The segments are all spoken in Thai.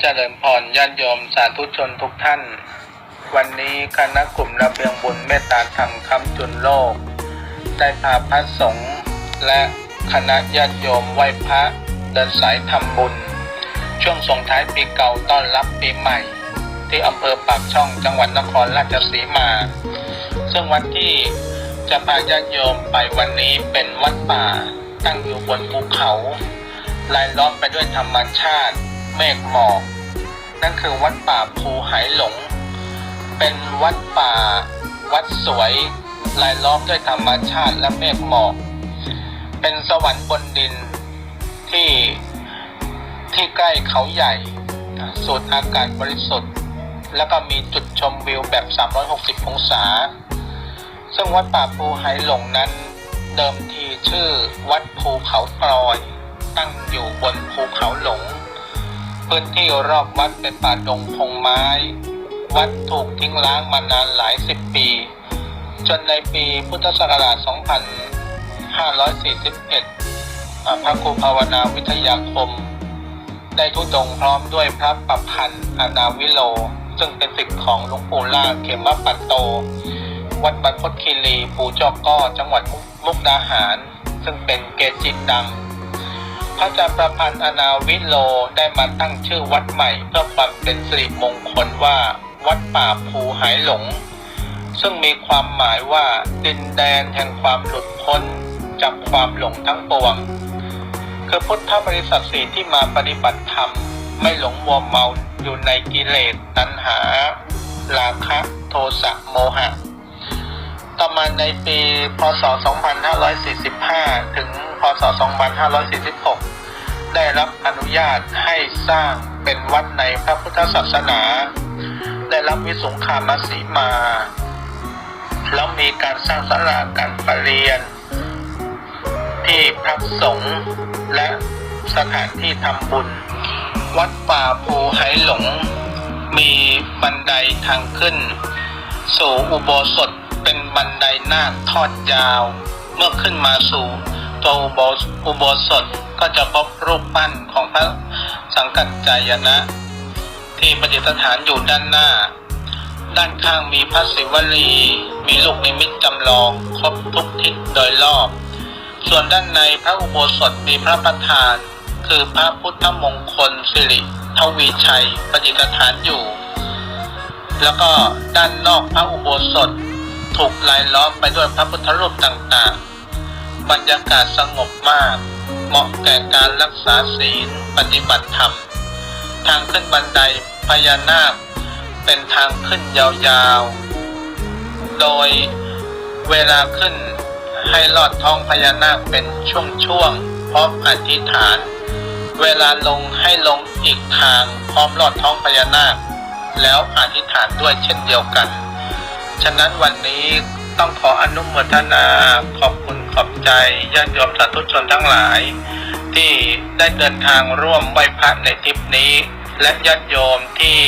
เจริญพรญาติโยมสาธุชนทุกท่าน วันนี้คณะกลุ่มระเบียงบุญเมตตาธรรมคำจุนโลก ได้พาพระสงฆ์และคณะญาติโยมไหว้พระเดินสายทำบุญ ช่วงส่งท้ายปีเก่าต้อนรับปีใหม่ ที่อำเภอปากช่องจังหวัดนครราชสีมา ซึ่งวัดที่จะพาญาติโยมไปวันนี้เป็นวัดป่า ตั้งอยู่บนภูเขารายล้อมไปด้วยธรรมชาติ เมฆหมอกนั่นคือวัดป่าภูไหหลง เป็นวัดป่าวัดสวยรายล้อมด้วยธรรมชาติและเมฆหมอก เป็นสวรรค์บนดินที่ที่ใกล้เขาใหญ่ สูดอากาศบริสุทธิ์ แล้วก็มีจุดชมวิวแบบ 360 องศา ซึ่งวัดป่าภูไหหลงนั้น เดิมทีชื่อวัดภูเขากลอย ตั้งอยู่บนภูเขาหลง พื้นที่รอบวัดเป็นป่าดงพงไม้ วัดถูกทิ้งร้างมานานหลายสิบปี จนในปีพุทธศักราช 2541 พระครูภาวนาวิทยาคม ได้ทุดงพร้อมด้วยพระประพันธ์อนาวิโล ซึ่งเป็นศิษย์ของหลวงปู่ล่าเขมปัตโต วัดบรรพตคีรีปู่จอกก้อจังหวัดมุกดาหาร ซึ่งเป็นเกจิดัง ระอาจารย์ประพันธ์อนาวิโลได้มาตั้งชื่อวัดใหม่เพื่อความเป็นสิริมงคลว่า วัดป่าภูหายหลง ซึ่งมีความหมายว่าดินแดนแห่งความหลุดพ้นจากความหลงทั้งปวง คือพุทธบริษัทสี่ที่มาปฏิบัติธรรม ไม่หลงมัวเมาอยู่ในกิเลสตัณหา ราคะโทสะโมหะต่อมาในปี พศ 2545 ถึง พศ 2546 ญาตให้สร้างเป็นวัดในพระพุทธศาสนาได้รับวิสุงคามสีมา แล้วมีการสร้างศาลาการประเรียน ที่พักสงฆ์และสถานที่ทำบุญ วัดป่าภูไหหลง มีบันไดทางขึ้น สู่อุโบสถเป็นบันไดนาคทอดยาว เมื่อขึ้นมาสู่ ตัวอุโบสถอุโบสถก็จะพบรูปปั้นของพระสังกัจจายนะ ที่ประดิษฐานอยู่ด้านหน้า ด้านข้างมีพระศิวลี มีลูกนิมิตจำลองครบทุกทิศโดยรอบ ส่วนด้านในพระอุโบสถมีพระประธาน คือพระพุทธมงคลสิริทวีชัยประดิษฐานอยู่ แล้วก็ด้านนอกพระอุโบสถถูกลายล้อมไปด้วยพระพุทธรูปต่างๆ บรรยากาศสงบมาก เหมาะแก่การรักษาศีลปฏิบัติธรรม ทางขึ้นบันไดพญานาค เป็นทางขึ้นยาวๆ โดยเวลาขึ้นให้ลอดท้องพญานาคเป็นช่วงๆพร้อมอธิษฐาน เวลาลงให้ลงอีกทางพร้อมลอดท้องพญานาค แล้วอธิษฐานด้วยเช่นเดียวกัน ฉะนั้นวันนี้ต้องขออนุโมทนาขอบคุณ ขอบใจญาติโยมสาธุชนทั้งหลาย ที่ได้เดินทางร่วมไหว้พระในทริปนี้ และญาติโยมที่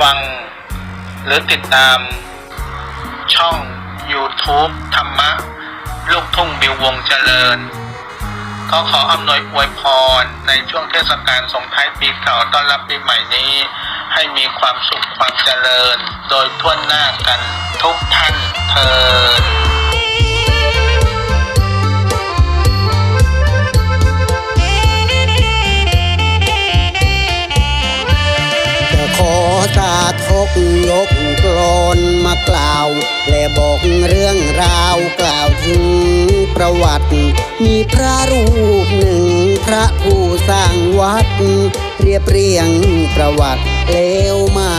ฟังหรือติดตามช่อง YouTube ธรรมะ ลูกทุ่งบิววงเจริญก็ขออำนวยอวยพรในช่วงเทศกาลส่งท้ายปีเก่าต้อนรับปีใหม่นี้ ให้มีความสุขความเจริญ โดยทั่วหน้ากันทุกท่านเทิน สาทกยกกรอนมากล่าว และบอกเรื่องราวกล่าวถึงประวัติ มีพระรูปหนึ่งพระผู้สร้างวัด เรียบเรียงประวัติเลวมา